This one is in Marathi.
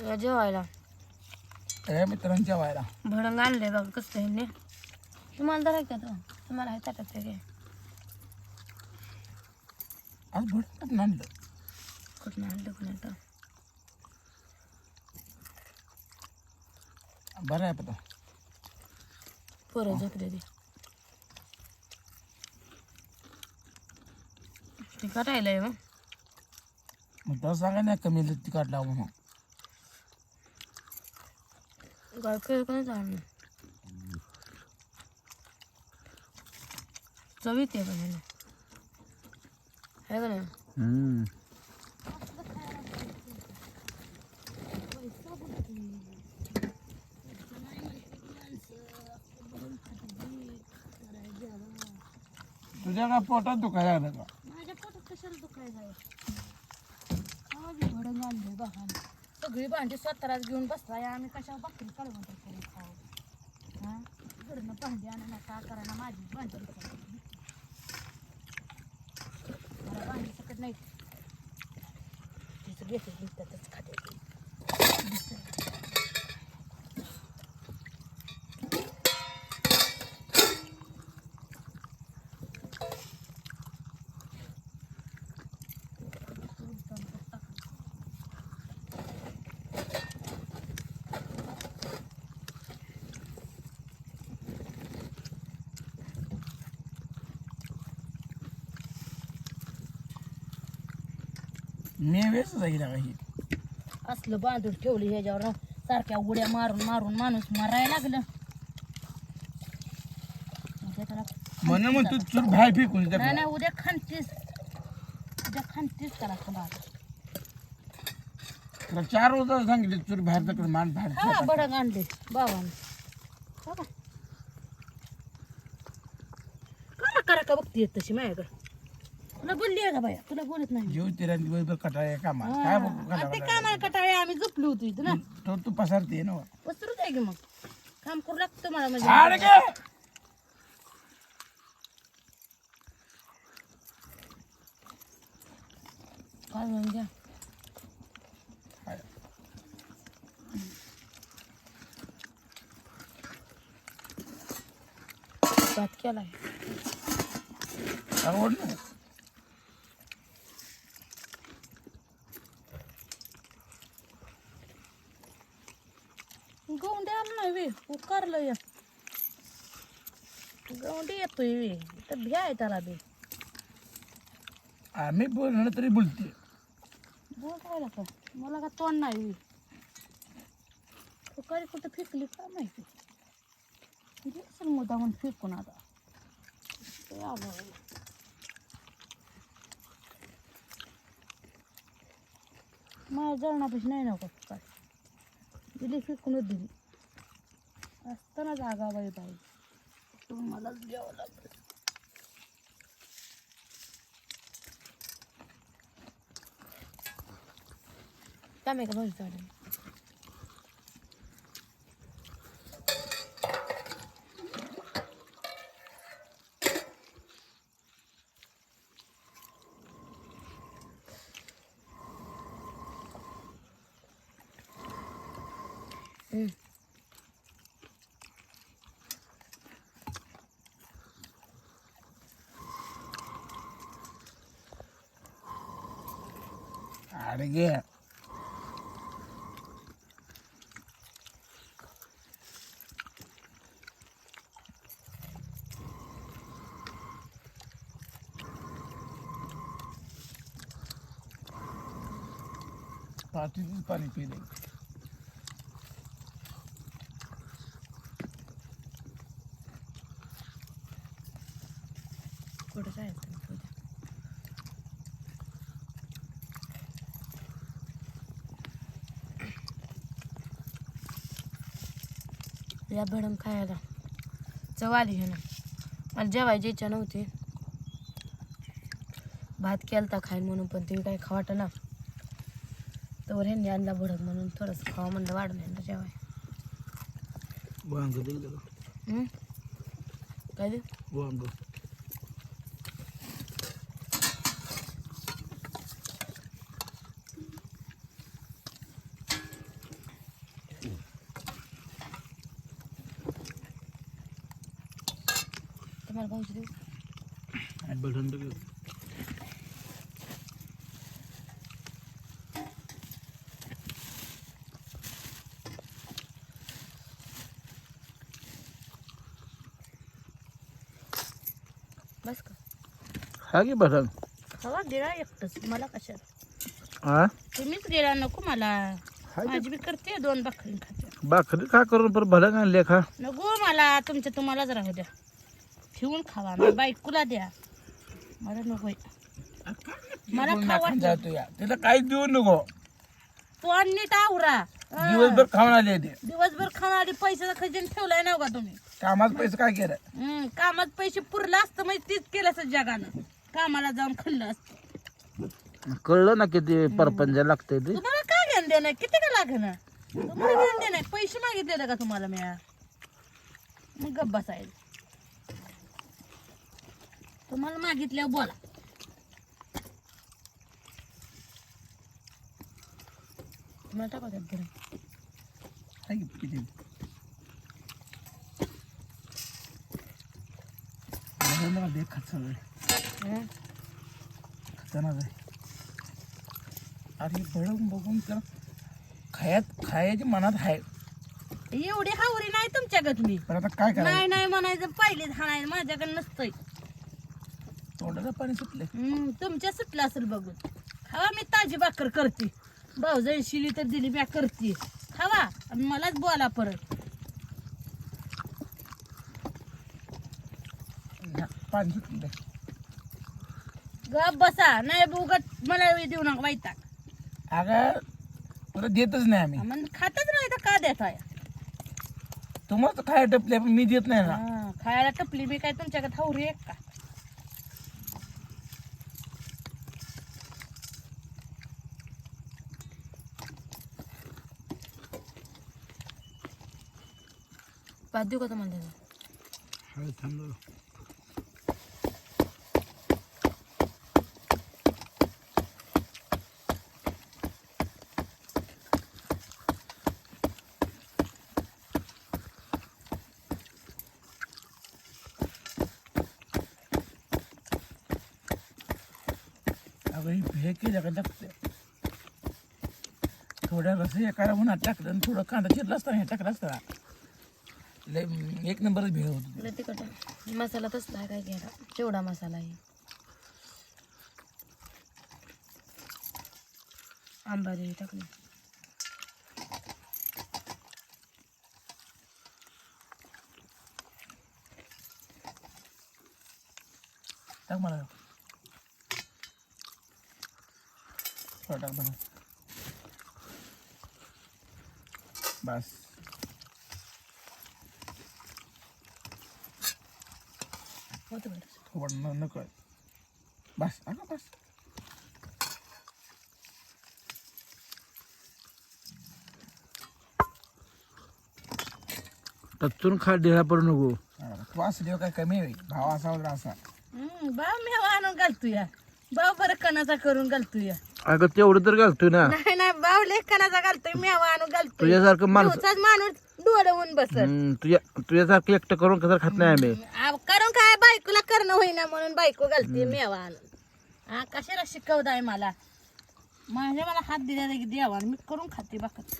जेवायला. त्या मित्रांच्या व्हायला भडंग आणले बघा कसं ह्यांनी तुम्हाला तर ऐकत तुम्हाला आहे ताटात ते. आज भडकत आणलं. कुठं आणलं तर? बरं आहे पता पोरं झोपले ते. ते करायला मग मग तर सांगा नाही कमी तिखट लावून म्हणून गाय काही कोणी आणलं चवीत आहे पण ह्याला आहे का नाही तुझ्या काय पोटात दुखायला लागलं का माझ्या पोटात कशाला दुखायला भडंग आणले बघा सगळी भांडी स्वतःलाच घेऊन बसलाय. आम्ही कशावर भाकरी काढून तरी खाऊ हा? इकडनं भांडी आणा नका का करा ना माझी भांडी मला भांडी सकट नाही तिचं घेते घेतातच खाते. मेवेच जाईल काही असलं बांधून ठेवली ह्याच्यावर सारख्या उड्या मारून मारून माणूस मरायला लागलं. उद्या त्याला म्हणून मग तू चूर बाहेर फेकून नाही द्या नाही उद्या खानतीस उद्या खानतीस त्याला खंबार तुला चार रोज सांगितले चूर बाहेर तकडे मान बाहेर हा. बडंग आणले बाबाने. काला करा का बघती तशी माझ्याकडे? तुला बोलली आहे का बाया? तुला बोलत नाही. जेव तिला दिवसभर कटाळ्या कामा हा. काय बघू ते कटाळा कामाला कटाळे. आम्ही झोपलो होतो इथं ना. तो तू पसारते ना. वस्त्र आहे की मग. काम करू लागतं मला म्हणजे. गे! काय म्हणजे भात केलाय. आवड ना गौंडी आलं नाही वे उकारलं या गौंडी येतोय वे. तर भ्या आहे त्याला बी. आम्ही बोलणं तरी बोलते बोलायला का? मला का तोंड नाही वे. तुकारी कुठं फेकली का माहिती? असेल मुद्दा म्हणून फेकून आता. ते आलं बाई. माझ्या जळणापाशी नाही नव्हता काय दिली फेकूनच दिली. असताना जागा बाई बाई तुम्हाला द्यावं लागलं का भाजी चालेल हम्म. आड गे पाठीच पाणी पिले कुठं जायचं तुझ्या या भडंग खायला. चव आली हे ना मला जेवायची इच्छा नव्हती. भात केलता खाईन म्हणून पण ते काही खावाट ना तर ह्यांनी आणला भडंग म्हणून थोडंसं खावा म्हणलं वाढून यांना जेवाय. वांग दिलं हं? काय दे देऊ? बटन बस का हा की बटन हवा गेला एकटंच. मला कशाला हा तुम्हीच गेला नको मला. हाय की. माझी बी करते दोन भाकरी खाते. भाकरी खा करून पर भडंग आणले खा. नको मला तुमच्या तुम्हालाच राहू द्या. ठेवून खावा मी बायकोला द्या. मला नको मला खावा जातो या. तिला काही देऊ नको. तू आणि आवरा. दिवसभर खाऊन आले ते. दिवसभर खाणारी पैशाचा खजिन ठेवलाय ना का तुम्ही. कामात पैसे काय केलं? हम्म, कामात पैसे पुरलं असतं म्हणजे तीच केलं असतं जगानं. कामाला जाऊन खाल्लं असतं. कळलं ना किती परपंच लागते ते? तुम्हाला काय घेणं देणं किती का लागणं? तुम्हाला घेणं देणं पैसे मागितले का तुम्हाला मी मग गप्प बसायला तुम्हाला मागितल्यावर बोला. तुम्हाला टाका त्यात गरम. हाय की किती? बरं मला दे खर्चाला हं? खतरनाक आहे. अरे बळून बघून तर खायात खायची मनात आहे. एवढी हावरी नाही तुमच्याकडे मी पण आता काय करायचं? नाही नाही म्हणायचं पहिलेच हाणायचं माझ्याकडे नसतंय. तोंडाचं पाणी सुटले हम्म, तुमच्या सुटलं असेल बघून. खावा मी ताजी भाकर करते. भाऊजाई शिली तर दिली मी करते. खावा आणि मलाच बोला परत. पाणी सुटले गप बसा नाही उगत मला वेळ देऊ नका वाईटा अगं परत देतच नाही आम्ही. मग खातच नाही तर का देताय तुम्हाला तर खाय टपले पण मी देत नाही ना. हा, खायला टपली मी काय तुमच्याकडे हावरी एक का? पाच देऊ का तुम्हाला त्याचा? हळद थांबलो अगं ही केल्या का लागते थोड्या रस एका उन्हात टाकलं आणि थोडं कांदा चिरला असता हे टाकलं असता लय एक नंबरच भेळ होती. तिखट आहे. मसाला तसला आहे काय घ्यायला? तेवढा मसाला आहे. आंबारी टाकली. टाक मला. थोडं टाक बघा बस होतं बरं थोडं न नको बस अगं बस. टचून खा डिळा पडू नको. तू असं देव काय कमी आहे भाव असावा तर असा. हम्म, भाव मी आणून घालतो या. भाव बरं कणाचा करून घालतो या. अगं तेवढं तर घालतोय ना. नाही नाही भाव लेख कणाचा घालतोय मी आणून घालतोय. तुझ्यासारखं माणूस माणूस डोळवून बसत. हम्म, तुझ्या तुझ्यासारखं एकटं करून कसं खात नाही आम्ही? आ, कारण काय? बायकोला करणं होईना म्हणून बायको घालते मेवा आणून. हा कशाला शिकवताय मला? माझ्या मला हात दिला आणि मी करून खाते बाकत